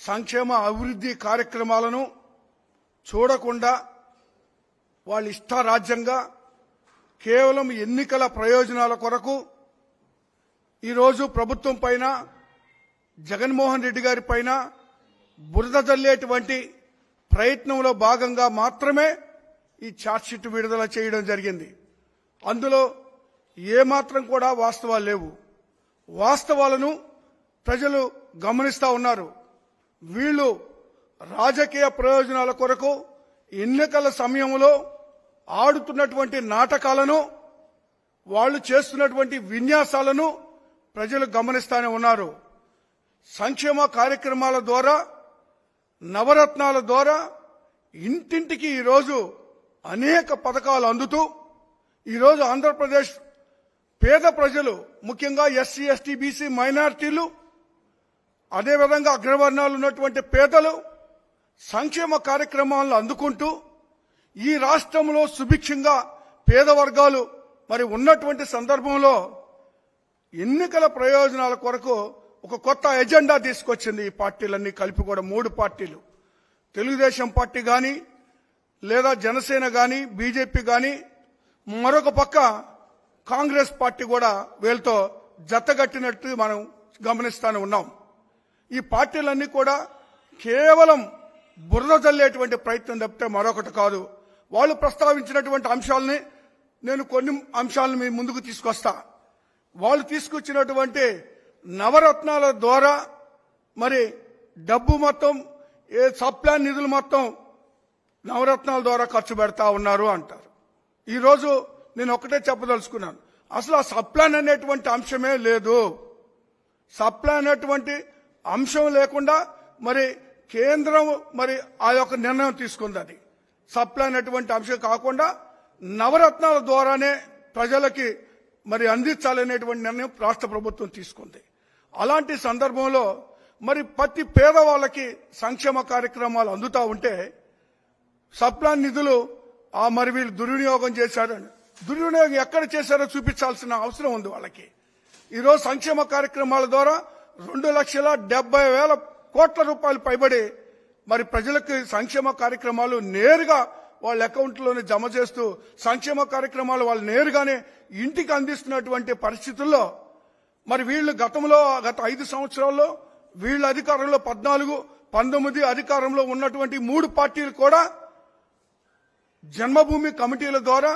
సంక్షేమ అభివృద్ధి కార్యక్రమాలను చూడకుండా వాళ్ళ ఇష్టారాజ్యంగా కేవలం ఎన్నికల ప్రయోజనాల కొరకు ఈరోజు ప్రభుత్వం పైన జగన్మోహన్ రెడ్డి గారి పైన బురద జల్లేటువంటి ప్రయత్నంలో భాగంగా మాత్రమే ఈ ఛార్జ్షీట్ విడుదల చేయడం జరిగింది. అందులో ఏమాత్రం కూడా వాస్తవాలు లేవు. వాస్తవాలను ప్రజలు గమనిస్తా ఉన్నారు. వీళ్ళు రాజకీయ ప్రయోజనాల కొరకు ఎన్నికల సమయంలో ఆడుతున్నటువంటి నాటకాలను వాళ్ళు చేస్తున్నటువంటి విన్యాసాలను ప్రజలు గమనిస్తానే ఉన్నారు. సంక్షేమ కార్యక్రమాల ద్వారా నవరత్నాల ద్వారా ఇంటింటికి ఈరోజు అనేక పథకాలు అందుతూ ఈరోజు ఆంధ్రప్రదేశ్ పేద ప్రజలు ముఖ్యంగా ఎస్సీ ఎస్టీ బీసీ మైనారిటీలు అదేవిధంగా అగ్రవర్ణాలు ఉన్నటువంటి పేదలు సంక్షేమ కార్యక్రమాలను అందుకుంటూ ఈ రాష్ట్రంలో సుభిక్షంగా పేద వర్గాలు మరి ఉన్నటువంటి సందర్భంలో ఎన్నికల ప్రయోజనాల కొరకు ఒక కొత్త ఎజెండా తీసుకొచ్చింది ఈ పార్టీలన్నీ కలిపి కూడా మూడు పార్టీలు. తెలుగుదేశం పార్టీ కానీ లేదా జనసేన కానీ బీజేపీ కానీ మరొక పక్క కాంగ్రెస్ పార్టీ కూడా వీళ్ళతో జతగట్టినట్టు మనం గమనిస్తానే ఉన్నాం. ఈ పార్టీలన్నీ కూడా కేవలం బురద చల్లేటువంటి ప్రయత్నం తప్పితే మరొకటి కాదు. వాళ్ళు ప్రస్తావించినటువంటి అంశాలని నేను కొన్ని అంశాలను మీ ముందుకు తీసుకొస్తా. వాళ్ళు తీసుకొచ్చినటువంటి నవరత్నాల ద్వారా మరి డబ్బు మొత్తం ఏ సప్లాన్ నిధులు మొత్తం నవరత్నాల ద్వారా ఖర్చు పెడతా ఉన్నారు అంటారు. ఈరోజు నేను ఒకటే చెప్పదలుచుకున్నాను. అసలు ఆ సప్లాన్ అనేటువంటి అంశమే లేదు. సప్లాన్ అనేటువంటి అంశం లేకుండా మరి కేంద్రం మరి ఆ యొక్క నిర్ణయం తీసుకుంది అది. సప్లై అనేటువంటి అంశం కాకుండా నవరత్నాల ద్వారానే ప్రజలకి మరి అందించాలనేటువంటి నిర్ణయం రాష్ట్ర ప్రభుత్వం తీసుకుంది. అలాంటి సందర్భంలో మరి ప్రతి పేదవాళ్ళకి సంక్షేమ కార్యక్రమాలు అందుతా ఉంటే సప్లాన్ నిధులు ఆ మరి వీళ్ళు దుర్వినియోగం చేశారని దుర్వినియోగం ఎక్కడ చేశారో చూపించాల్సిన అవసరం ఉంది వాళ్ళకి. ఈరోజు సంక్షేమ కార్యక్రమాల ద్వారా రెండు లక్షల డెబ్బై వేల కోట్ల రూపాయలు పైబడి మరి ప్రజలకు సంక్షేమ కార్యక్రమాలు నేరుగా వాళ్ళ అకౌంట్లోనే జమ చేస్తూ సంక్షేమ కార్యక్రమాలు వాళ్ళు నేరుగానే ఇంటికి అందిస్తున్నటువంటి పరిస్థితుల్లో మరి వీళ్ళు గతంలో గత ఐదు సంవత్సరాల్లో వీళ్ళ అధికారంలో పద్నాలుగు పంతొమ్మిది అధికారంలో ఉన్నటువంటి మూడు పార్టీలు కూడా జన్మభూమి కమిటీల ద్వారా